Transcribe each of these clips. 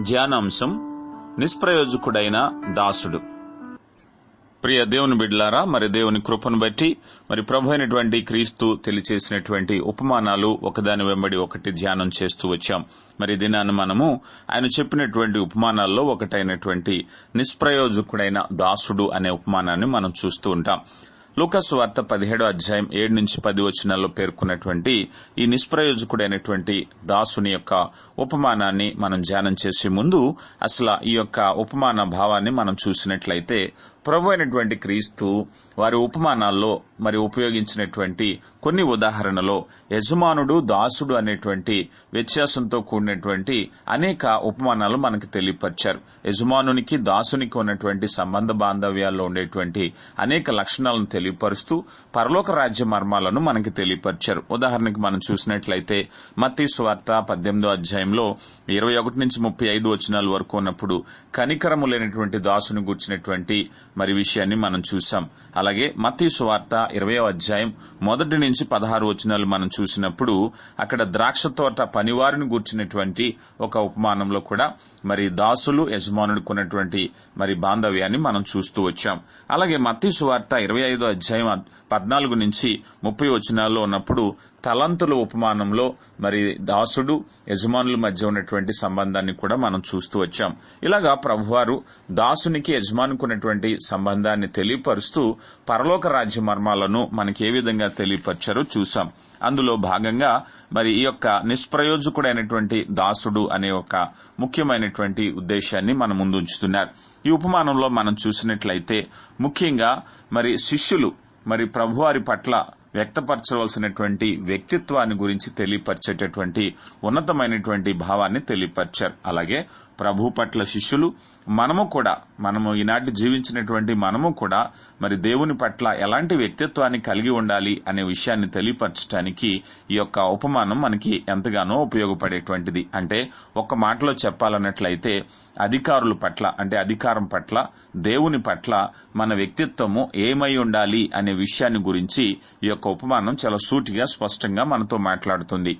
ధ్యానాంశం నిష్ప్రయోజకుడైన దాసుడు. ప్రియ దేవుని బిడ్లారా మరి దేవుని కృపను బట్టి మరి ప్రభు అయినటువంటి క్రీస్తు తెలియచేసినటువంటి ఉపమానాలు ఒకదాని వెంబడి ఒకటి ధ్యానం చేస్తూ వచ్చాం. మరి దినాన్ని మనము ఆయన చెప్పినటువంటి ఉపమానాల్లో ఒకటైనటువంటి నిష్ప్రయోజకుడైన దాసుడు అనే ఉపమానాన్ని మనం చూస్తూ ఉంటాం. లూకాసు వార్త పదిహేడో అధ్యాయం ఏడు నుంచి పది వచనాల్లో పేర్కొన్నటువంటి ఈ నిష్ప్రయోజకుడైనటువంటి దాసుని యొక్క ఉపమానాన్ని మనం ధ్యానం చేసే ముందు అసలు ఈ యొక్క ఉపమాన భావాన్ని మనం చూసినట్లయితే ప్రభు అయినటువంటి క్రీస్తు వారి ఉపమానాల్లో మరి ఉపయోగించినటువంటి కొన్ని ఉదాహరణలో యజమానుడు దాసుడు అనేటువంటి వ్యత్యాసంతో కూడినటువంటి అనేక ఉపమానాలు మనకు తెలియపరిచారు. యజమానునికి దాసునికి ఉన్నటువంటి సంబంధ బాంధవ్యాల్లో ఉండేటువంటి అనేక లక్షణాలను తెలియపరుస్తూ పరలోక రాజ్య మర్మాలను మనకి తెలియపరిచారు. ఉదాహరణకి మనం చూసినట్లయితే మత్తి స్వార్త పద్దెనిమిదో అధ్యాయంలో ఇరవై ఒకటి నుంచి ముప్పై ఐదు వచనాల వరకు ఉన్నప్పుడు కనికరము లేనటువంటి దాసుని గుర్చినటువంటి మరి విషయాన్ని మనం చూసాం అలాగే మతీసు వార్త ఇరవయో అధ్యాయం మొదటి నుంచి పదహారు వచనాలు మనం చూసినప్పుడు అక్కడ ద్రాక్ష తోట పనివారిని గూర్చినటువంటి ఒక ఉపమానంలో కూడా మరి దాసులు యజమానుడు కొన్నటువంటి మరి బాంధవ్యాన్ని మనం చూస్తూ వచ్చాం. అలాగే మతీసు వార్త ఇరవై ఐదో అధ్యాయం పద్నాలుగు నుంచి ముప్పై వచనాల్లో ఉన్నప్పుడు తలంతుల ఉపమానంలో మరి దాసుడు యజమానుల మధ్య ఉన్నటువంటి సంబంధాన్ని కూడా మనం చూస్తూ వచ్చాం. ఇలాగా ప్రభువారు దాసునికి యజమానికి ఉన్నటువంటి సంబంధాన్ని తెలియపరుస్తూ పరలోక రాజ్య మర్మాలను మనకి ఏ విధంగా తెలియపరిచారో చూసాం అందులో భాగంగా మరి ఈ యొక్క నిష్ప్రయోజకుడైనటువంటి దాసుడు అనే ఒక ముఖ్యమైనటువంటి ఉద్దేశాన్ని మన ముందు ఉంచుతున్నారు. ఈ ఉపమానంలో మనం చూసినట్లయితే ముఖ్యంగా మరి శిష్యులు మరి ప్రభువారి పట్ల వ్యక్తపరచవలసినటువంటి వ్యక్తిత్వాన్ని గురించి తెలియపరిచేటటువంటి ఉన్నతమైనటువంటి భావాన్ని తెలియపరిచారు. అలాగే ప్రభు పట్ల శిష్యులు మనము కూడా మనము ఈనాటి జీవించినటువంటి మనము కూడా మరి దేవుని పట్ల ఎలాంటి వ్యక్తిత్వాన్ని కలిగి ఉండాలి అనే విషయాన్ని తెలియపరచడానికి ఈ యొక్క ఉపమానం మనకి ఎంతగానో ఉపయోగపడేటువంటిది. అంటే ఒక మాటలో చెప్పాలన్నట్లయితే అధికారుల పట్ల అంటే అధికారం పట్ల దేవుని పట్ల మన వ్యక్తిత్వము ఏమై ఉండాలి అనే విషయాన్ని గురించి ఈ యొక్క ఉపమానం చాలా సూటిగా స్పష్టంగా మనతో మాట్లాడుతుంది.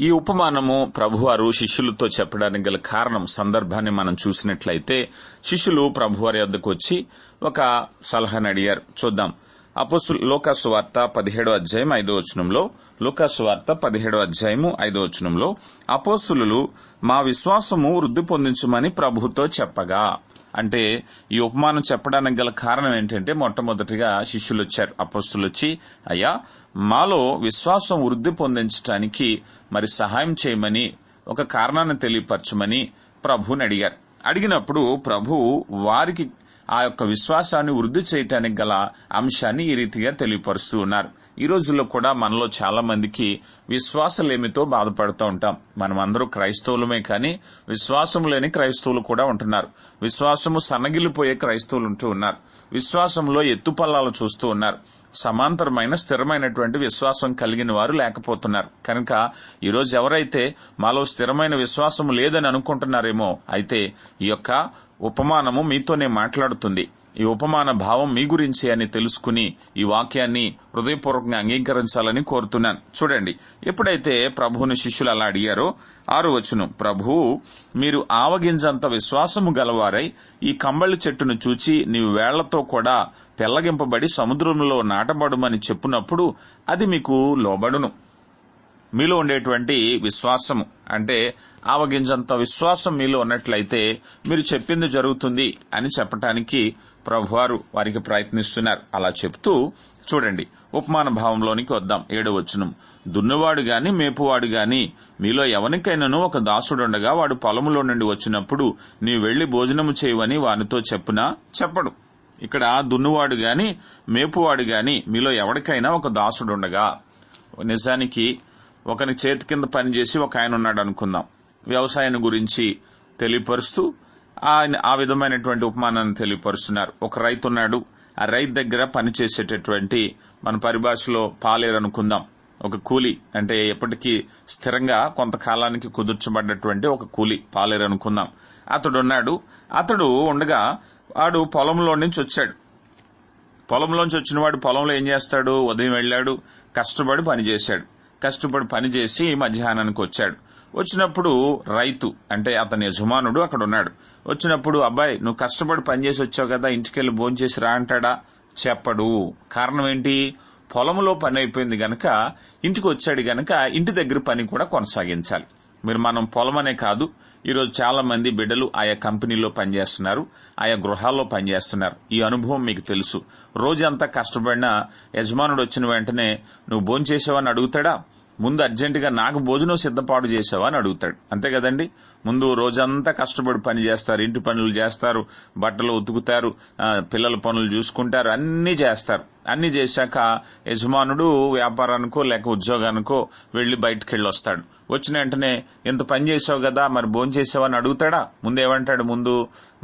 ఈ ఉపమానము ప్రభువారు శిష్యులతో చెప్పడానికి గల కారణం సందర్భాన్ని మనం చూసినట్లయితే శిష్యులు ప్రభువారి వద్దకు వచ్చి ఒక సలహాను అడిగారు. చూద్దాం. అపోసు లోకాసు వార్త పదిహేడో అధ్యాయం ఐదో వచనంలో లోకాసు వార్త పదిహేడో అధ్యాయము ఐదో వచనంలో అపోసులు మా విశ్వాసము వృద్ధి పొందించమని ప్రభుతో చెప్పగా. అంటే ఈ ఉపమానం చెప్పడానికి గల కారణం ఏంటంటే మొట్టమొదటిగా శిష్యులు వచ్చారు అపస్తులు వచ్చి అయ్యా మాలో విశ్వాసం వృద్ధి పొందించడానికి మరి సహాయం చేయమని ఒక కారణాన్ని తెలియపరచమని ప్రభుని అడిగారు. అడిగినప్పుడు ప్రభు వారికి ఆ యొక్క విశ్వాసాన్ని వృద్ధి చేయటానికి గల అంశాన్ని ఈ రీతిగా తెలియపరుస్తూ ఉన్నారు. ఈ రోజుల్లో కూడా మనలో చాలా మందికి విశ్వాసలేమితో బాధపడుతూ ఉంటాం. మనమందరూ క్రైస్తవులమే కానీ విశ్వాసం లేని క్రైస్తవులు కూడా ఉంటున్నారు. విశ్వాసము సన్నగిలిపోయే క్రైస్తవులు ఉంటూ ఉన్నారు. విశ్వాసంలో ఎత్తుపల్లాలు చూస్తూ ఉన్నారు. సమాంతరమైన స్థిరమైనటువంటి విశ్వాసం కలిగిన వారు లేకపోతున్నారు. కనుక ఈరోజు ఎవరైతే మాలో స్థిరమైన విశ్వాసం లేదని అనుకుంటున్నారేమో అయితే ఈ యొక్క ఉపమానము మీతోనే మాట్లాడుతుంది. ఈ ఉపమాన భావం మీ గురించి అని తెలుసుకుని ఈ వాక్యాన్ని హృదయపూర్వకంగా అంగీకరించాలని కోరుతున్నాను. చూడండి ఎప్పుడైతే ప్రభువుని శిష్యులు అలా అడిగారో ఆరు వచ్చును ప్రభు మీరు ఆవగింజంత విశ్వాసము గలవారై ఈ కంబళి చెట్టును చూచి నీవు వేళ్ళతో కూడా పెళ్ళగింపబడి సముద్రంలో నాటబడుమని చెప్పునప్పుడు అది మీకు లోబడును. మీలో ఉండేటువంటి విశ్వాసము అంటే ఆవగింజంత విశ్వాసం మీలో ఉన్నట్లయితే మీరు చెప్పింది జరుగుతుంది అని చెప్పటానికి ప్రభువారు వారికి ప్రయత్నిస్తున్నారు. అలా చెప్తూ చూడండి ఉపమాన భావంలోనికి వద్దాం. ఏడో వచనం. దున్నువాడు గాని మేపువాడు గాని మీలో ఎవరికైనాను ఒక దాసుడుండగా వాడు పొలములో నుండి వచ్చినప్పుడు నీ వెళ్ళి భోజనము చేయవని వానితో చెప్పునా చెప్పడు. ఇక్కడ దున్నువాడు గాని మేపువాడు గాని మీలో ఎవరికైనా ఒక దాసుడుండగా. నిజానికి ఒకని చేతి కింద పనిచేసి ఒక ఆయన ఉన్నాడు అనుకుందాం వ్యవసాయం గురించి తెలియపరుస్తూ ఆయన ఆ విధమైనటువంటి ఉపమానాన్ని తెలియపరుస్తున్నారు. ఒక రైతు ఉన్నాడు. ఆ రైతు దగ్గర పనిచేసేటటువంటి మన పరిభాషలో పాలేరు అనుకుందాం ఒక కూలి అంటే ఎప్పటికీ స్థిరంగా కొంతకాలానికి కుదుర్చబడ్డటువంటి ఒక కూలి పాలేరు అనుకుందాం అతడు ఉన్నాడు. అతడు ఉండగా వాడు పొలంలో నుంచి వచ్చాడు. పొలంలోంచి వచ్చిన వాడు పొలంలో ఏం చేస్తాడు? ఉదయం వెళ్ళాడు. కష్టపడి పనిచేశాడు. కష్టపడి పని చేసి మధ్యాహ్నానికి వచ్చాడు. వచ్చినప్పుడు రైతు అంటే అతని యజమానుడు అక్కడ ఉన్నాడు వచ్చినప్పుడు అబ్బాయి నువ్వు కష్టపడి పనిచేసి వచ్చావు కదా ఇంటికెళ్ళి భోంచేసి రా అంటాడా? చెప్పడు. కారణం ఏంటి? పొలంలో పని అయిపోయింది గనక ఇంటికి వచ్చాడు గనక ఇంటి దగ్గర పని కూడా కొనసాగించాలి. మీరు మనం పొలం అనే కాదు ఈరోజు చాలా మంది బిడ్డలు ఆయా కంపెనీలో పనిచేస్తున్నారు ఆయా గృహాల్లో పనిచేస్తున్నారు. ఈ అనుభవం మీకు తెలుసు. రోజంతా కష్టపడినా యజమానుడు వచ్చిన వెంటనే నువ్వు భోంచేసావని అడుగుతాడా? ముందు అర్జెంటుగా నాకు భోజనం సిద్ధపాటు చేసావా అని అడుగుతాడు. అంతే కదండి? ముందు రోజంతా కష్టపడి పని చేస్తారు ఇంటి పనులు చేస్తారు బట్టలు ఉతుకుతారు పిల్లల పనులు చూసుకుంటారు అన్ని చేస్తారు. అన్ని చేశాక యజమానుడు వ్యాపారానికో లేక ఉద్యోగానికో వెళ్ళి బయటకు వెళ్ళి వస్తాడు వచ్చిన వెంటనే ఇంత పని చేసావు కదా మరి భోజనం చేసావా అని అడుగుతాడా? ముందు ఏమంటాడు? ముందు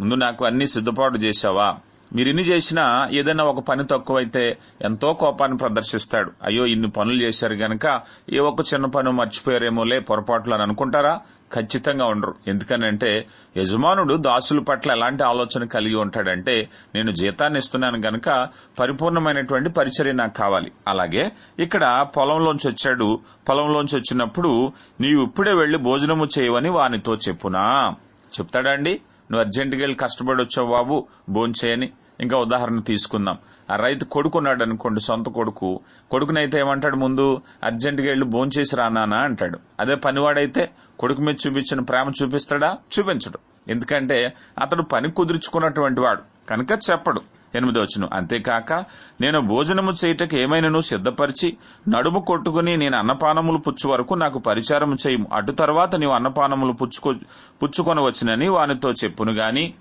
ముందు నాకు అన్ని సిద్ధపాటు చేసావా మీరు ఇన్ని చేసినా ఏదైనా ఒక పని తక్కువైతే ఎంతో కోపాన్ని ప్రదర్శిస్తాడు. అయ్యో ఇన్ని పనులు చేశారు గనక ఏ ఒక్క చిన్న పని మర్చిపోయారేమోలే పొరపాట్లు అని అనుకుంటారా? ఖచ్చితంగా ఉండరు. ఎందుకనంటే యజమానుడు దాసుల పట్ల ఎలాంటి ఆలోచన కలిగి ఉంటాడంటే నేను జీతాన్ని ఇస్తున్నాను గనక పరిపూర్ణమైనటువంటి పరిచర్య నాకు కావాలి. అలాగే ఇక్కడ పొలంలోంచి వచ్చాడు. పొలంలోంచి వచ్చినప్పుడు నీవు ఇప్పుడే వెళ్ళి భోజనము చేయవని వానితో చెప్పునా? చెప్తాడా అండి? నువ్వు అర్జెంటుగా వెళ్ళి కష్టపడి వచ్చావు బాబు భోంచేయని. ఇంకా ఉదాహరణ తీసుకుందాం. ఆ రైతు కొడుకున్నాడు అనుకోండి సొంత కొడుకు. కొడుకునైతే ఏమంటాడు ముందు అర్జెంటుగా వెళ్ళి భోంచేసి రానానా అంటాడు. అదే పనివాడైతే కొడుకు మీద చూపించిన ప్రేమ చూపిస్తాడా? చూపించడు. ఎందుకంటే అతడు పని కుదుర్చుకున్నటువంటి వాడు. కనుక చెప్పడు. ఎనిమిది వచ్చును అంతేకాక నేను భోజనము చేయుటకు ఏమైనను సిద్ధపరిచి నడుము కొట్టుకుని నేను అన్నపానములు పుచ్చు వరకు నాకు పరిచారం చేయము. అటు తర్వాత నీవు అన్నపానములు పుచ్చుకో పుచ్చుకొని వచ్చినని వానితో చెప్పును గాని.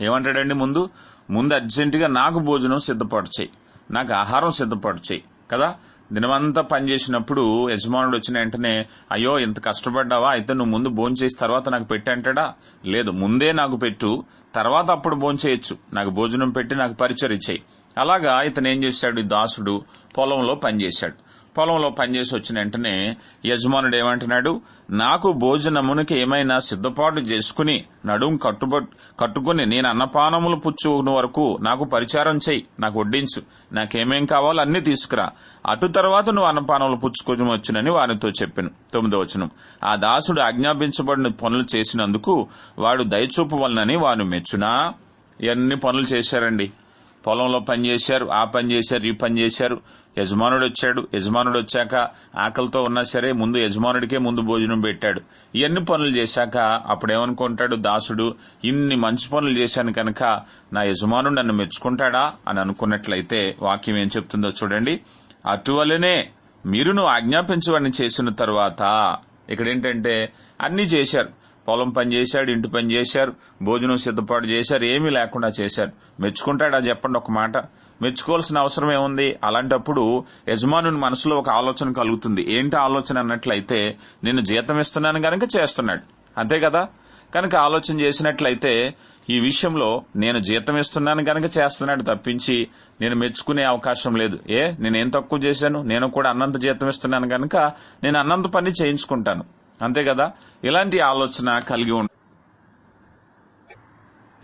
ఏమంటాడండి ముందు? ముందు అర్జెంటుగా నాకు భోజనం సిద్ధపరచేయి. నాకు ఆహారం సిద్ధపాటు చేయి కదా? దినమంతా పనిచేసినప్పుడు యజమానుడు వచ్చిన వెంటనే అయ్యో ఇంత కష్టపడ్డావా? అయితే నువ్వు ముందు భోంచేసి తర్వాత నాకు పెట్టి అంటాడా? లేదు ముందే నాకు పెట్టు. తర్వాత అప్పుడు భోంచేయచ్చు నాకు భోజనం పెట్టి నాకు పరిచయం అలాగా ఇతను ఏం చేశాడు? ఈ దాసుడు పొలంలో పనిచేశాడు. పొలంలో పనిచేసి వచ్చిన వెంటనే యజమానుడు ఏమంటున్నాడు? నాకు భోజనమునికి ఏమైనా సిద్ధపాటు చేసుకుని నడుం కట్టుబ కట్టుకుని నేను అన్నపానములు పుచ్చుకుని వరకు నాకు పరిచారం చెయ్యి నాకు వడ్డించు. నాకేమేం కావాలో అన్ని తీసుకురా. అటు తర్వాత నువ్వు అన్నపానములు పుచ్చుకొని వచ్చునని వారితో చెప్పాను. తొమ్మిదో వచనం. ఆ దాసుడు ఆజ్ఞాపించబడిన పనులు చేసినందుకు వాడు దయచూపు వలనని వాను మెచ్చునా? ఇవన్నీ పనులు చేశారండి? పొలంలో పని చేశారు ఆ పని చేశారు ఈ పని చేశారు. యజమానుడు వచ్చాడు యజమానుడు వచ్చాక ఆకలితో ఉన్నా సరే ముందు యజమానుడికే ముందు భోజనం పెట్టాడు. ఇవన్నీ పనులు చేశాక అప్పుడేమనుకుంటాడు? దాసుడు ఇన్ని మంచి పనులు చేశాను కనుక నా యజమానుడు నన్ను మెచ్చుకుంటాడా? అని అనుకున్నట్లయితే వాక్యం ఏం చెప్తుందో చూడండి. అటువలనే మీరును ఆజ్ఞాపించవని చేసిన తర్వాత ఇక్కడ ఏంటంటే అన్ని చేశారు. పొలం పని చేశాడు ఇంటి పని చేశారు భోజనం సిద్ధపాటు చేశారు ఏమీ లేకుండా చేశారు. మెచ్చుకుంటాడా? చెప్పండి ఒక మాట. మెచ్చుకోవాల్సిన అవసరం ఏముంది? అలాంటప్పుడు యజమానుని మనసులో ఒక ఆలోచన కలుగుతుంది. ఏంటి ఆలోచన అన్నట్లయితే నేను జీతం ఇస్తున్నాను కనుక చేస్తున్నాడు. అంతే కదా? కనుక ఆలోచన చేసినట్లయితే ఈ విషయంలో నేను జీతం ఇస్తున్నాను కనుక చేస్తున్నాడు తప్పించి నేను మెచ్చుకునే అవకాశం లేదు. ఏ? నేనేం తక్కువ చేశాను? నేను కూడా అన్నంత జీతం ఇస్తున్నాను కనుక నేను అన్నంత పని చేయించుకుంటాను. అంతే కదా? ఇలాంటి ఆలోచన కలిగి ఉండ.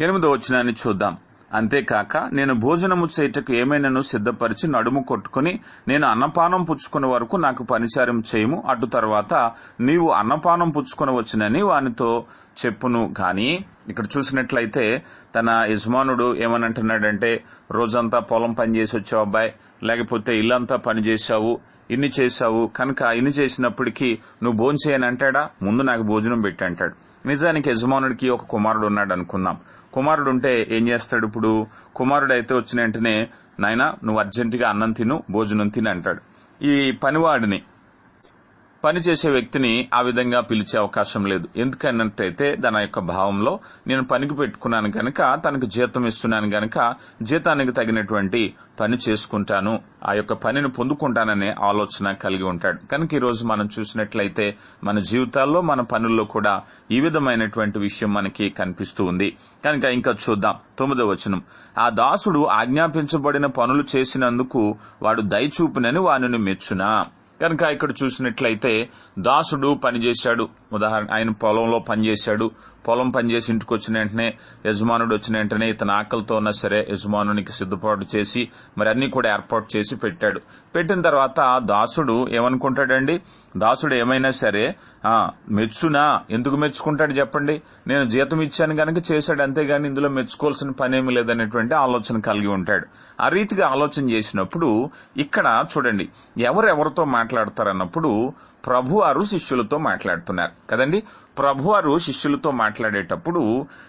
ఎనిమిదో వచ్చినాన్ని చూద్దాం. అంతేకాక నేను భోజనము చేయుటకు ఏమైనాను సిద్ధపరిచి నడుము కొట్టుకుని నేను అన్నపానం పుచ్చుకునే వరకు నాకు పనిచారం చేయము. అటు తర్వాత నీవు అన్నపానం పుచ్చుకొని వచ్చినని వానితో చెప్పును. గాని ఇక్కడ చూసినట్లయితే తన యజమానుడు ఏమనంటున్నాడంటే రోజంతా పొలం పని చేసి వచ్చావు అబ్బాయి. లేకపోతే ఇల్లంతా పని చేశావు. ఇన్ని చేశావు. కనుక ఇన్ని చేసినప్పటికీ నువ్వు భోజనం చేయని అంటాడా ముందు నాకు భోజనం పెట్టి అంటాడు నిజానికి యజమానుడికి ఒక కుమారుడు ఉన్నాడు అనుకుందాం కుమారుడు ఉంటే ఏం చేస్తాడు ఇప్పుడు? కుమారుడు అయితే వచ్చిన వెంటనే నాయన నువ్వు అర్జెంటుగా అన్నం తిను భోజనం తిని అంటాడు. ఈ పనివాడిని పని చేసే వ్యక్తిని ఆ విధంగా పిలిచే అవకాశం లేదు. ఎందుకన్నట్టయితే దాని యొక్క భావంలో నేను పనికి పెట్టుకున్నాను గనక తనకు జీతం ఇస్తున్నాను గనక జీతానికి తగినటువంటి పని చేసుకుంటాను. ఆ యొక్క పనిని పొందుకుంటాననే ఆలోచన కలిగి ఉంటాడు. కనుక ఈరోజు మనం చూసినట్లయితే మన జీవితాల్లో మన పనుల్లో కూడా ఈ విధమైనటువంటి విషయం మనకి కనిపిస్తూ ఉంది. కనుక ఇంకా చూద్దాం. తొమ్మిదవ వచనం. ఆ దాసుడు ఆజ్ఞాపించబడిన పనులు చేసినందుకు వాడు దయచూపునని వానిని మెచ్చునా? కనుక ఇక్కడ చూసినట్లయితే దాసుడు పనిచేశాడు. ఉదాహరణ ఆయన పొలంలో పనిచేశాడు. పొలం పనిచేసి ఇంటికి వచ్చిన వెంటనే యజమానుడు వచ్చిన వెంటనే ఇతను ఆకలితో ఉన్నా సరే యజమానునికి సిద్ధపాటు చేసి మరి అన్ని కూడా ఏర్పాటు చేసి పెట్టాడు. పెట్టిన తర్వాత దాసుడు ఏమనుకుంటాడండి? దాసుడు ఏమైనా సరే మెచ్చునా? ఎందుకు మెచ్చుకుంటాడు చెప్పండి? నేను జీతం ఇచ్చాను గనక చేశాడు అంతేగాని ఇందులో మెచ్చుకోవాల్సిన పని లేదనేటువంటి ఆలోచన కలిగి ఉంటాడు. ఆ రీతిగా ఆలోచన చేసినప్పుడు ఇక్కడ చూడండి ఎవరెవరితో మాట్లాడతారన్నప్పుడు ప్రభు వారు శిష్యులతో మాట్లాడుతున్నారు. కదండి? ప్రభువారు శిష్యులతో మాట్లాడేటప్పుడు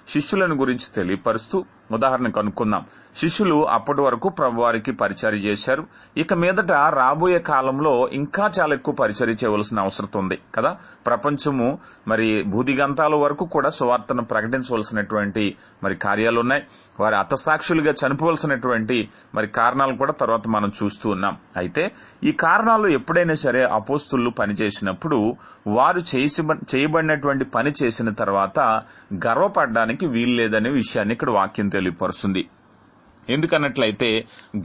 శిష్యులను గురించి తెలియపరుస్తూ ఉదాహరణకు కనుక్కుందాం శిష్యులు అప్పటి వరకు ప్రభువారికి పరిచయం చేశారు. ఇక మీదట రాబోయే కాలంలో ఇంకా చాలా ఎక్కువ పరిచయం చేయవలసిన అవసరం ఉంది కదా? ప్రపంచము మరి భూదిగంతాల వరకు కూడా సువార్తను ప్రకటించవలసినటువంటి మరి కార్యాలు ఉన్నాయి. వారి అతసాక్షులుగా చనిపోవలసినటువంటి మరి కారణాలు కూడా తర్వాత మనం చూస్తూ ఉన్నాం. అయితే ఈ కారణాలు ఎప్పుడైనా సరే అపోస్తులు పనిచేసినప్పుడు వారు చేసి చేయబడినటువంటి పని చేసిన తర్వాత గర్వపడడానికి వీల్లేదనే విషయాన్ని ఇక్కడ వాక్యం తెలియపరుస్తుంది. ఎందుకన్నట్లయితే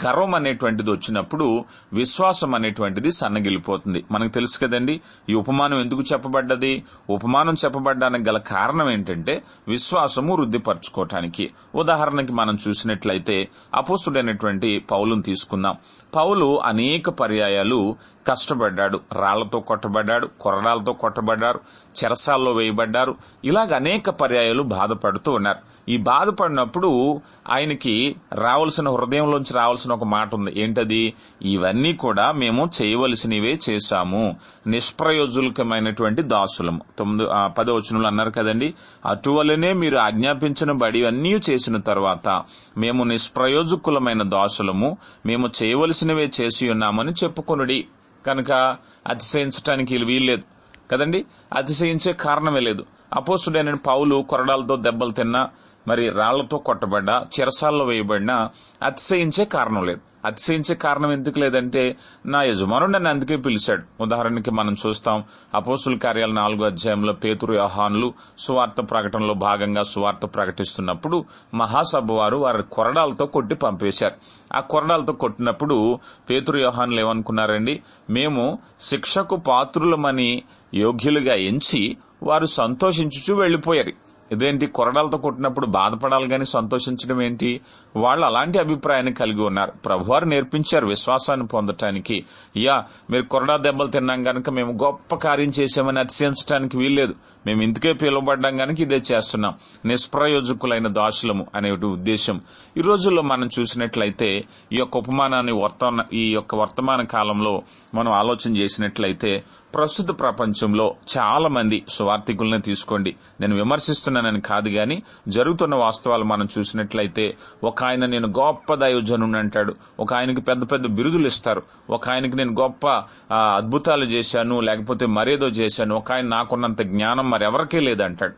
గర్వం అనేటువంటిది వచ్చినప్పుడు విశ్వాసం అనేటువంటిది సన్నగిలిపోతుంది మనకు తెలుసు కదండి ఈ ఉపమానం ఎందుకు చెప్పబడ్డది? ఉపమానం చెప్పబడ్డానికి గల కారణం ఏంటంటే విశ్వాసము వృద్ధిపరచుకోవటానికి ఉదాహరణకి మనం చూసినట్లయితే అపోసుడైనటువంటి పౌలును తీసుకుందాం. పౌలు అనేక పర్యాయాలు కష్టపడ్డాడు. రాళ్ళతో కొట్టబడ్డాడు కొరడాలతో కొట్టబడ్డారు చెరసాల్లో వేయబడ్డారు. ఇలాగ అనేక పర్యాయాలు బాధపడుతూ ఉన్నారు. ఈ బాధపడినప్పుడు ఆయనకి రావాల్సిన హృదయంలోంచి రావాల్సిన ఒక మాట ఉంది. ఏంటది? ఇవన్నీ కూడా మేము చేయవలసినవే చేశాము. నిష్ప్రయోజకమైనటువంటి దాసులము తొమ్మిది పదో వచనంలో అన్నారు కదండి. అటువలనే మీరు ఆజ్ఞాపించిన బడి అన్నీ చేసిన తర్వాత మేము నిష్ప్రయోజకులమైన దాసులము. మేము చేయవలసినవే చేసి ఉన్నామని చెప్పుకొనుడి. కనుక అతిశయించడానికి వీల్లేదు కదండి? అతిశయించే కారణమే లేదు. అపోస్తుడైన పౌలు కొరడాలతో దెబ్బలు తిన్నా మరి రాళ్ళతో కొట్టబడ్డా చిరసాల్లో వేయబడినా అతిశయించే కారణం లేదు. అతిశయించే కారణం ఎందుకు లేదంటే నా యజమానుడు నన్ను అందుకే పిలిచాడు. ఉదాహరణకి మనం చూస్తాం అపోసుల కార్యాల నాలుగో అధ్యాయంలో పేతురు యహాన్లు సువార్త ప్రకటనలో భాగంగా సువార్త ప్రకటిస్తున్నప్పుడు మహాసభ వారు వారి కొరడాలతో కొట్టి పంపేశారు. ఆ కొరడాలతో కొట్టినప్పుడు పేతురు యోహాన్లు ఏమనుకున్నారండి? మేము శిక్షకు పాత్రులమని యోగ్యులుగా ఎంచి వారు సంతోషించుచు వెళ్ళిపోయారు ఇదేంటి కొరడాలతో కొట్టినప్పుడు బాధపడాలి గాని సంతోషించడం ఏంటి? వాళ్ళు అలాంటి అభిప్రాయాన్ని కలిగి ఉన్నారు. ప్రభువారు నేర్పించారు విశ్వాసాన్ని పొందటానికి. యా మీరు కొరడా దెబ్బలు తిన్నాం గనక మేము గొప్ప కార్యం చేశామని అతిశయించడానికి వీల్లేదు. మేము ఇందుకే పిలువబడ్డాం కనుక ఇదే చేస్తున్నాం. నిష్ప్రయోజకులైన దాసులము అనే ఉద్దేశం. ఈ రోజుల్లో మనం చూసినట్లయితే ఈ యొక్క ఉపమానాన్ని వర్తమాన ఈ యొక్క వర్తమాన కాలంలో మనం ఆలోచన చేసినట్లయితే ప్రస్తుత ప్రపంచంలో చాలా మంది సువార్థికులనే తీసుకోండి. నేను విమర్శిస్తున్నానని కాదు గాని జరుగుతున్న వాస్తవాలు మనం చూసినట్లయితే ఒక ఆయన నేను గొప్ప దైవజనుని అంటాడు. ఒక ఆయనకి పెద్ద పెద్ద బిరుదులు ఇస్తారు. ఒక ఆయనకి నేను గొప్ప అద్భుతాలు చేశాను లేకపోతే మరేదో చేశాను. ఒక ఆయన నాకున్నంత జ్ఞానం మరెవరికీ లేదంటాడు.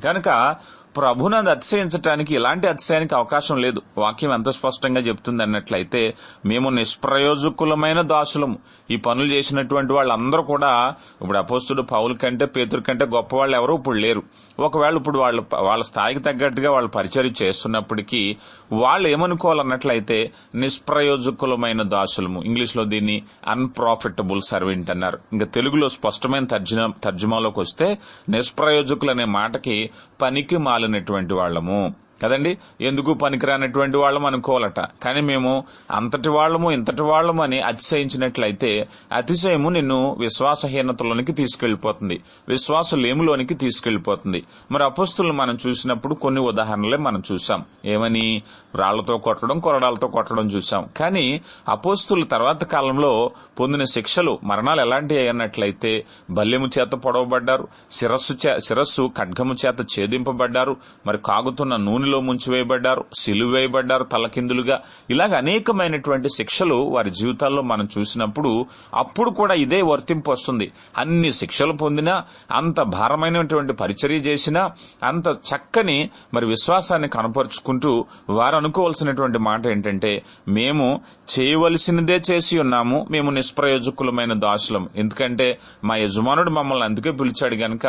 కనుక ప్రభునందు అతిశయించటానికి ఎలాంటి అతిశయానికి అవకాశం లేదు. వాక్యం ఎంత స్పష్టంగా చెప్తుంది అన్నట్లయితే మేము నిష్ప్రయోజకులమైన దాసులము. ఈ పనులు చేసినటువంటి వాళ్ళందరూ కూడా ఇప్పుడు అపోస్తుడు పౌల కంటే పేతురు కంటే గొప్ప వాళ్ళు ఎవరు ఇప్పుడు లేరు. ఒకవేళ ఇప్పుడు వాళ్ళు వాళ్ళ స్థాయికి తగ్గట్టుగా వాళ్ళు పరిచయం చేస్తున్నప్పటికీ వాళ్ళు ఏమనుకోవాలన్నట్లయితే నిష్ప్రయోజకులమైన దాసులము. ఇంగ్లీష్లో దీన్ని అన్ప్రాఫిటబుల్ సర్వెంట్ అన్నారు. ఇంకా తెలుగులో స్పష్టమైన తర్జుమా తర్జుమాలోకి వస్తే నిష్ప్రయోజకులు అనే మాటకి పనికి పాలనటువంటి వాళ్ళము. కదండి? ఎందుకు పనికిరానటువంటి వాళ్ళం అనుకోవాలట. కానీ మేము అంతటి వాళ్ళము ఇంతటి వాళ్ళము అని అతిశయించినట్లయితే అతిశయము నిన్ను విశ్వాసహీనతలోనికి తీసుకెళ్ళిపోతుంది విశ్వాసలేములోనికి తీసుకెళ్ళిపోతుంది మరి అపస్తులను మనం చూసినప్పుడు కొన్ని ఉదాహరణలే మనం చూసాం ఏమని? రాళ్ళతో కొట్టడం కొరడాలతో కొట్టడం చూసాం కానీ అపోస్తులు తర్వాత కాలంలో పొందిన శిక్షలు మరణాలు ఎలాంటివి అన్నట్లయితే బల్యము చేత పొడవబడ్డారు శిరస్సు శిరస్సు ఖడ్గము చేత ఛేదింపబడ్డారు మరి కాగుతున్న నూనె నూనెలో ముంచివేయబడ్డారు సిలువేయబడ్డారు తలకిందులుగా. ఇలాగ అనేకమైనటువంటి శిక్షలు వారి జీవితాల్లో మనం చూసినప్పుడు అప్పుడు కూడా ఇదే వర్తింపు వస్తుంది. అన్ని శిక్షలు పొందినా అంత భారమైనటువంటి పరిచర్య చేసినా అంత చక్కని మరి విశ్వాసాన్ని కనపరుచుకుంటూ వారు అనుకోవాల్సినటువంటి మాట ఏంటంటే మేము చేయవలసినదే చేసి ఉన్నాము మేము నిష్ప్రయోజకులమైన దాసులం. ఎందుకంటే మా యజమానుడు మమ్మల్ని అందుకే పిలిచాడు గనక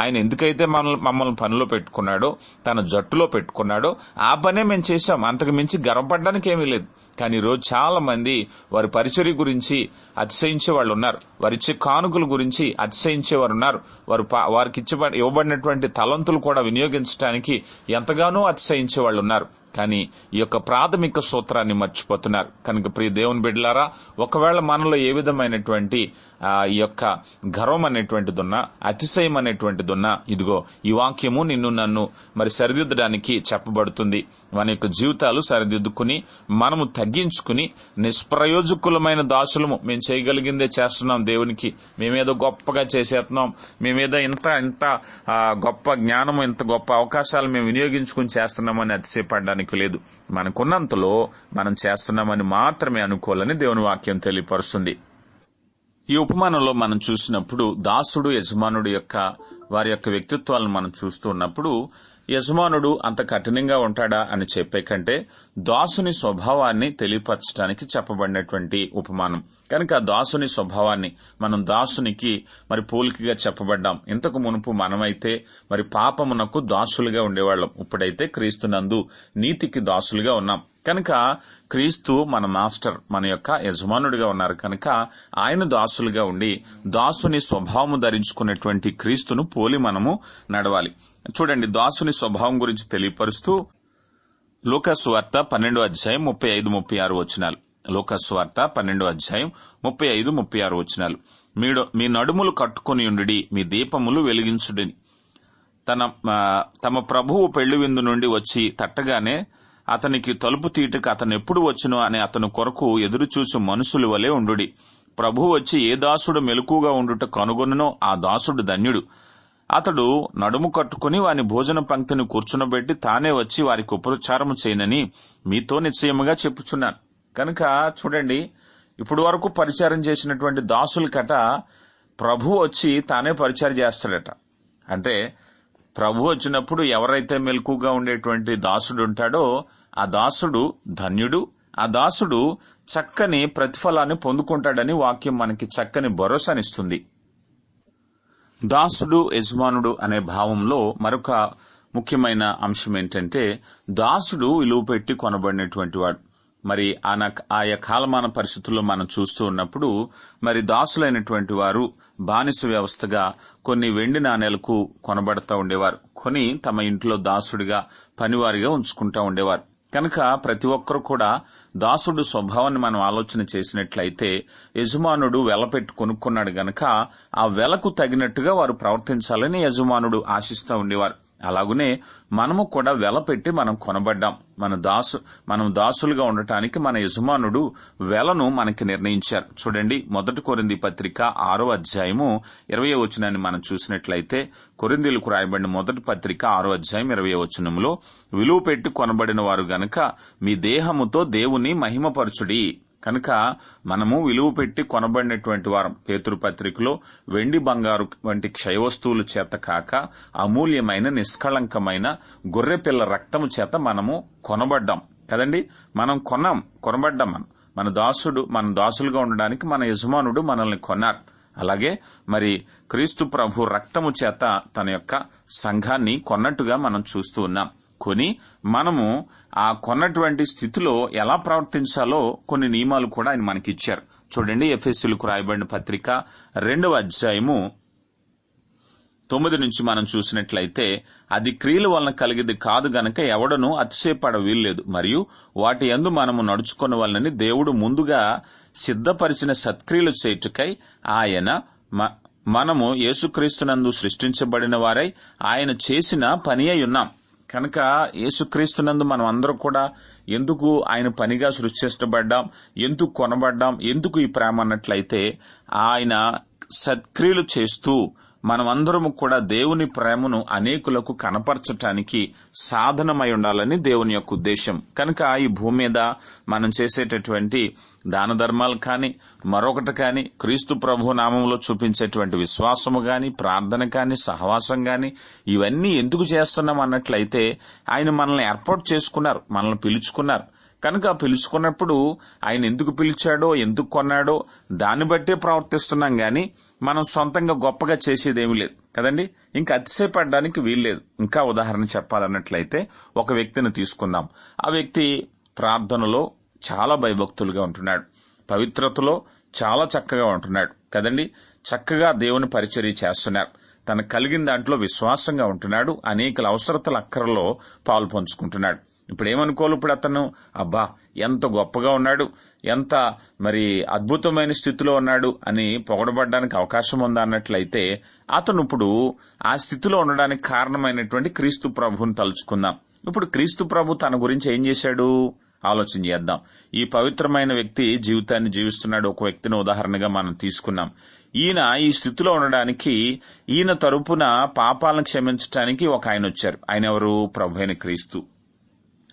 ఆయన ఎందుకైతే మమ్మల్ని పనిలో పెట్టుకున్నాడో తన జట్టులో పెట్టుకున్నాడు. పెట్టుకున్నాడో ఆ పనే మేము చేశాం. అంతకు మించి గర్వపడడానికి ఏమీ లేదు. కానీ ఈరోజు చాలా మంది వారి పరిచర్య గురించి అతిశయించే వాళ్ళు ఉన్నారు. వారిచ్చే కానుకల గురించి అతిశయించే వారు ఉన్నారు. వారు వారికి ఇవ్వబడినటువంటి తలంతులు కూడా వినియోగించడానికి ఎంతగానో అతిశయించే వాళ్ళు ఉన్నారు. కానీ ఈ యొక్క ప్రాథమిక సూత్రాన్ని మర్చిపోతున్నారు. కనుక ప్రియ దేవుని బిడ్డలారా ఒకవేళ మనలో ఏ విధమైనటువంటి ఈ యొక్క గర్వం అనేటువంటిది ఉన్నా అతిశయం అనేటువంటిది ఉన్నా ఇదిగో ఈ వాక్యము నిన్ను నన్ను మరి సరిదిద్దడానికి చెప్పబడుతుంది. మన యొక్క జీవితాలు సరిదిద్దుకుని మనము తగ్గించుకుని నిష్ప్రయోజకులమైన దాసులము మేము చేయగలిగిందే చేస్తున్నాం దేవునికి. మేమేదో గొప్పగా చేసేస్తున్నాం మేమేదో ఇంత ఇంత గొప్ప జ్ఞానము ఇంత గొప్ప అవకాశాలు మేము వినియోగించుకుని చేస్తున్నామని అతిశయపడడానికి లేదు. మనకున్నంతలో మనం చేస్తున్నామని మాత్రమే అనుకోవాలని దేవుని వాక్యం తెలియపరుస్తుంది. ఈ ఉపమానంలో మనం చూసినప్పుడు దాసుడు యజమానుడు యొక్క వారి యొక్క వ్యక్తిత్వాలను మనం చూస్తున్నప్పుడు యజమానుడు అంత కఠినంగా ఉంటాడా అని చెప్పే కంటే దాసుని స్వభావాన్ని తెలియపరచడానికి చెప్పబడినటువంటి ఉపమానం. కనుక దాసుని స్వభావాన్ని మనం దాసునికి మరి పోలికగా చెప్పబడ్డాం. ఇంతకు మునుపు మనమైతే మరి పాపమునకు దాసులుగా ఉండేవాళ్ళం. ఇప్పుడైతే క్రీస్తునందు నీతికి దాసులుగా ఉన్నాం. కనుక క్రీస్తు మన మాస్టర్ మన యొక్క యజమానుడిగా ఉన్నారు. కనుక ఆయన దాసులుగా ఉండి దాసుని స్వభావము ధరించుకున్నటువంటి క్రీస్తును పోలి మనము నడవాలి. చూడండి దాసుని స్వభావం గురించి తెలియపరుస్తూ లూకాసు వార్త పన్నెండు అధ్యాయం ముప్పై ఐదు ముప్పై ఆరు వచనాలు. లూకాసు వార్త పన్నెండు అధ్యాయం ముప్పై ఐదు ముప్పై ఆరు వచనాలు. మీడు మీ నడుములు కట్టుకుని ఉండి మీ దీపములు వెలిగించుడిని తన తమ ప్రభువు పెళ్ళి విందు నుండి వచ్చి తట్టగానే అతనికి తలుపు తీయటకు అతను ఎప్పుడు వచ్చును అని అతను కొరకు ఎదురుచూచు మనుషులు వలె ఉండుడి. ప్రభు వచ్చి ఏ దాసుడు మెలకుగా ఉండుట కనుగొననో ఆ దాసుడు ధన్యుడు. అతడు నడుము కట్టుకుని వాని భోజన పంక్తిని కూర్చునబెట్టి తానే వచ్చి వారికి ఉపచారము చేయనని మీతో నిశ్చయముగా చెప్పుచున్నాను. కనుక చూడండి ఇప్పుడు వరకు పరిచారం చేసినటువంటి దాసుల కట ప్రభు వచ్చి తానే పరిచారం చేస్తాడట. అంటే ప్రభు వచ్చినప్పుడు ఎవరైతే మెలకుగా ఉండేటువంటి దాసుడు ఉంటాడో ఆ దాసుడు ధన్యుడు ఆ దాసుడు చక్కని ప్రతిఫలాన్ని పొందుకుంటాడని వాక్యం మనకి చక్కని భరోసానిస్తుంది. దాసుడు యజమానుడు అనే భావంలో మరొక ముఖ్యమైన అంశం ఏంటంటే దాసుడు విలువ పెట్టి కొనబడినటువంటి వాడు. మరి ఆన ఆయా కాలమాన పరిస్థితుల్లో మనం చూస్తూ ఉన్నప్పుడు మరి దాసులైనటువంటి వారు బానిస వ్యవస్థగా కొన్ని వెండి నాణేలకు కొనబడతా ఉండేవారు. కొని తమ ఇంట్లో దాసుడిగా పనివారిగా ఉంచుకుంటా ఉండేవారు. కనుక ప్రతి ఒక్కరు కూడా దాసుడు స్వభావాన్ని మనం ఆలోచన చేసినట్లయితే యజమానుడు వెల పెట్టి కొనుక్కున్నాడు గనక ఆ వెలకు తగినట్టుగా వారు ప్రవర్తించాలని యజమానుడు ఆశిస్తూ ఉండేవారు. అలాగునే మనము కూడా వెల పెట్టి మనం కొనబడ్డాం. మన దాసు మనం దాసులుగా ఉండటానికి మన యజమానుడు వెలను మనకి నిర్ణయించారు. చూడండి మొదటి కొరింది పత్రిక ఆరో అధ్యాయము ఇరవై వచనాన్ని మనం చూసినట్లయితే కొరిందీలకు రాయబడిన మొదటి పత్రిక ఆరో అధ్యాయం ఇరవై వచనంలో విలువ పెట్టి కొనబడిన వారు గనక మీ దేహముతో దేవుని మహిమపరచుడి. కనుక మనము విలువ పెట్టి కొనబడినటువంటి వారం పేతురు పత్రికలో వెండి బంగారు వంటి క్షయవస్తువుల చేత కాక అమూల్యమైన నిష్కళంకమైన గొర్రెపిల్ల రక్తము చేత మనము కొనబడ్డాం. కదండి? మనం కొన్నాం కొనబడ్డాం మనం. మన దాసుడు మన దాసులుగా ఉండడానికి మన యజమానుడు మనల్ని కొన్నారు. అలాగే మరి క్రీస్తు ప్రభు రక్తము చేత తన యొక్క సంఘాన్ని కొన్నట్టుగా మనం చూస్తూ ఉన్నాం. కొని మనము ఆ కొన్నటువంటి స్థితిలో ఎలా ప్రవర్తించాలో కొన్ని నియమాలు కూడా ఆయన మనకిచ్చారు. చూడండి ఎఫ్ఎస్సీలకు రాయబడిన పత్రిక రెండవ అధ్యాయము తొమ్మిది నుంచి మనం చూసినట్లయితే అది క్రియల వలన కలిగేది కాదు గనక ఎవడను అతిశయపడ వీల్లేదు. మరియు వాటి యందు మనము నడుచుకున్న వలనని దేవుడు ముందుగా సిద్ధపరిచిన సత్క్రియలు చేయుటకై ఆయన మ- మనము యేసుక్రీస్తునందు సృష్టించబడిన వారై ఆయన చేసిన పని అయి ఉన్నాం. కనుక యేసుక్రీస్తునందు మనం అందరం కూడా ఎందుకు ఆయన పనిగా సృష్టించబడ్డాం ఎందుకు కొనబడ్డాం ఎందుకు ఈ ప్రేమ అన్నట్లయితే ఆయన సత్క్రియలు చేస్తూ మనమందరము కూడా దేవుని ప్రేమను అనేకులకు కనపరచటానికి సాధనమై ఉండాలని దేవుని యొక్క ఉద్దేశం. కనుక ఈ భూమి మీద మనం చేసేటటువంటి దాన ధర్మాలు కానీ మరొకటి కానీ క్రీస్తు ప్రభు నామంలో చూపించేటువంటి విశ్వాసము గాని ప్రార్థన కానీ సహవాసం గాని ఇవన్నీ ఎందుకు చేస్తున్నాం అన్నట్లయితే ఆయన మనల్ని ఏర్పాటు చేసుకున్నారు మనల్ని పిలుచుకున్నారు. కనుక పిలుచుకున్నప్పుడు ఆయన ఎందుకు పిలిచాడో ఎందుకు కొన్నాడో దాన్ని బట్టే ప్రవర్తిస్తున్నాం గాని మనం సొంతంగా గొప్పగా చేసేదేమీ లేదు. కదండి? ఇంకా అతిశయపడడానికి వీల్లేదు ఇంకా ఉదాహరణ చెప్పాలన్నట్లయితే ఒక వ్యక్తిని తీసుకుందాం. ఆ వ్యక్తి ప్రార్థనలో చాలా భయభక్తులుగా ఉంటున్నాడు. పవిత్రతలో చాలా చక్కగా ఉంటున్నాడు. కదండి? చక్కగా దేవుని పరిచర్య చేస్తున్నారు. తనకు కలిగిన దాంట్లో విశ్వాసంగా ఉంటున్నాడు. అనేకల అవసరతల అక్కరలో పాలు పంచుకుంటున్నాడు. ఇప్పుడు ఏమనుకోవాలి ఇప్పుడు అతను అబ్బా ఎంత గొప్పగా ఉన్నాడు ఎంత మరి అద్భుతమైన స్థితిలో ఉన్నాడు అని పొగడబడ్డానికి అవకాశం ఉందా అన్నట్లయితే అతను ఇప్పుడు ఆ స్థితిలో ఉండడానికి కారణమైనటువంటి క్రీస్తు ప్రభుని తలుచుకుందాం. ఇప్పుడు క్రీస్తు ప్రభు తన గురించి ఏం చేశాడు? ఆలోచన చేద్దాం. ఈ పవిత్రమైన వ్యక్తి జీవితాన్ని జీవిస్తున్నాడు. ఒక వ్యక్తిని ఉదాహరణగా మనం తీసుకున్నాం. ఈయన ఈ స్థితిలో ఉండడానికి ఈయన తరపున పాపాలను క్షమించడానికి ఒక ఆయన వచ్చారు. ఆయన ఎవరు? ప్రభు అయిన క్రీస్తు.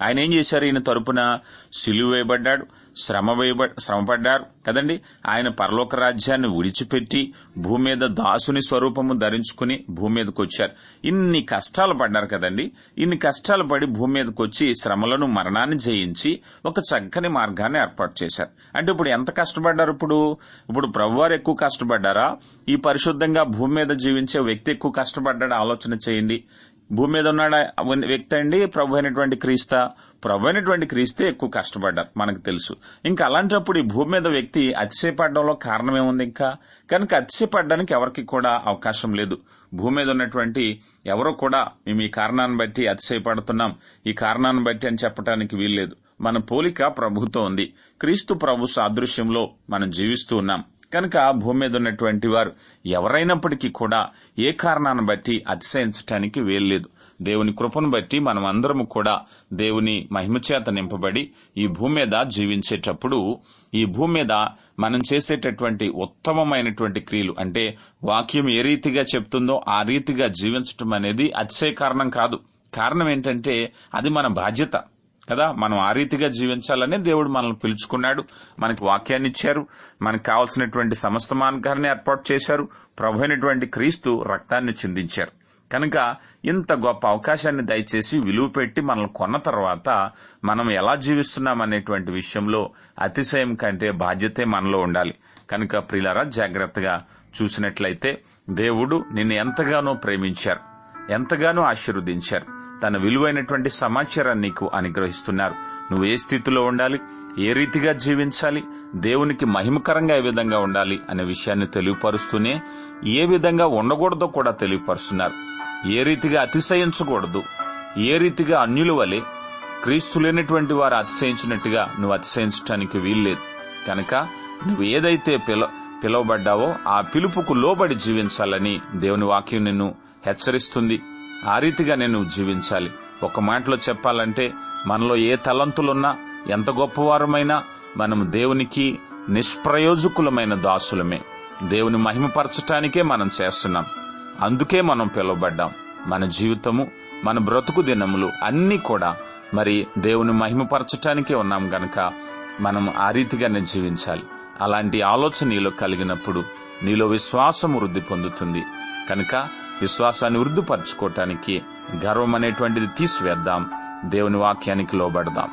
ఆయన ఏం చేశారు? ఈయన తరపున సిలువ వేయబడ్డాడు శ్రమ వేయబ శ్రమపడ్డారు కదండి. ఆయన పరలోక రాజ్యాన్ని విడిచిపెట్టి భూమి మీద దాసుని స్వరూపము ధరించుకుని భూమి మీదకి వచ్చారు. ఇన్ని కష్టాలు పడ్డారు కదండి. ఇన్ని కష్టాలు పడి భూమి మీదకి వచ్చి శ్రమలను మరణాన్ని జయించి ఒక చక్కని మార్గాన్ని ఏర్పాటు చేశారు. అంటే ఇప్పుడు ఎంత కష్టపడ్డారు ఇప్పుడు? ఇప్పుడు ప్రభువారు ఎక్కువ కష్టపడ్డారా? ఈ పరిశుద్ధంగా భూమి మీద జీవించే వ్యక్తి ఎక్కువ కష్టపడ్డాడు? ఆలోచన చేయండి. భూమి మీద ఉన్న వ్యక్తి అండి ప్రభు అయినటువంటి క్రీస్తా. ప్రభు అయినటువంటి క్రీస్తే ఎక్కువ కష్టపడ్డారు మనకు తెలుసు. ఇంకా అలాంటప్పుడు ఈ భూమి మీద వ్యక్తి అతిశయపడడంలో కారణమేముంది ఇంకా? కనుక అతిశయపడడానికి ఎవరికి కూడా అవకాశం లేదు. భూమి మీద ఉన్నటువంటి ఎవరో కూడా మేము ఈ కారణాన్ని బట్టి అతిశయపడుతున్నాం. ఈ కారణాన్ని బట్టి అని చెప్పడానికి వీల్లేదు. మన పోలిక ప్రభుతో ఉంది. క్రీస్తు ప్రభు సాదృశ్యంలో మనం జీవిస్తూ ఉన్నాం. కనుక భూమి మీద ఉన్నటువంటి వారు ఎవరైనప్పటికీ కూడా ఏ కారణాన్ని బట్టి అతిశయించటానికి వేల్లేదు. దేవుని కృపను బట్టి మనం అందరము కూడా దేవుని మహిమచేత నింపబడి ఈ భూమి మీద జీవించేటప్పుడు ఈ భూమి మీద మనం చేసేటటువంటి ఉత్తమమైనటువంటి క్రియలు అంటే వాక్యం ఏ రీతిగా చెప్తుందో ఆ రీతిగా జీవించటం అనేది అతిశయ కారణం కాదు. కారణం ఏంటంటే అది మన బాధ్యత. కదా? మనం ఆ రీతిగా జీవించాలని దేవుడు మనల్ని పిలుచుకున్నాడు. మనకి వాక్యాన్ని ఇచ్చారు. మనకు కావాల్సినటువంటి సమస్త మార్గాన్ని ఏర్పాటు చేశారు. ప్రభు అయినటువంటి క్రీస్తు రక్తాన్ని చిందించారు. కనుక ఇంత గొప్ప అవకాశాన్ని దయచేసి విలువ పెట్టి మనల్ని కొన్న తర్వాత మనం ఎలా జీవిస్తున్నాం అనేటువంటి విషయంలో అతిశయం కంటే బాధ్యతే మనలో ఉండాలి. కనుక ప్రియులరా జాగ్రత్తగా చూసినట్లయితే దేవుడు నిన్ను ఎంతగానో ప్రేమించారు. ఎంతగానో ఆశీర్వదించారు. తన విలువైనటువంటి సమాచారాన్ని నీకు అనుగ్రహిస్తున్నారు. నువ్వు ఏ స్థితిలో ఉండాలి? ఏ రీతిగా జీవించాలి? దేవునికి మహిమకరంగా ఏ విధంగా ఉండాలి అనే విషయాన్ని తెలియపరుస్తూనే ఏ విధంగా ఉండకూడదో కూడా తెలియపరుస్తున్నారు. ఏ రీతిగా అతిశయించకూడదు. ఏ రీతిగా అన్యుల వలె క్రీస్తు లేనటువంటి వారు అతిశయించినట్టుగా నువ్వు అతిశయించడానికి వీల్లేదు. కనుక నువ్వు ఏదైతే పిల పిలువబడ్డావో ఆ పిలుపుకు లోబడి జీవించాలని దేవుని వాక్యం నిన్ను హెచ్చరిస్తుంది. ఆ రీతిగా నేను జీవించాలి. ఒక మాటలో చెప్పాలంటే మనలో ఏ తలంతులున్నా ఎంత గొప్పవారమైనా మనం దేవునికి నిష్ప్రయోజకులమైన దాసులమే. దేవుని మహిమపరచటానికే మనం చేస్తున్నాం. అందుకే మనం పిలువబడ్డాం. మన జీవితము మన బ్రతుకు దినములు అన్నీ కూడా మరి దేవుని మహిమపరచటానికే ఉన్నాం గనక మనం ఆ రీతిగానే జీవించాలి. అలాంటి ఆలోచన నీలో కలిగినప్పుడు నీలో విశ్వాసం వృద్ధి పొందుతుంది. కనుక విశ్వాసాన్ని వృద్ధిపరచుకోవటానికి గర్వం అనేటువంటిది తీసివేద్దాం. దేవుని వాక్యానికి లోబడదాం.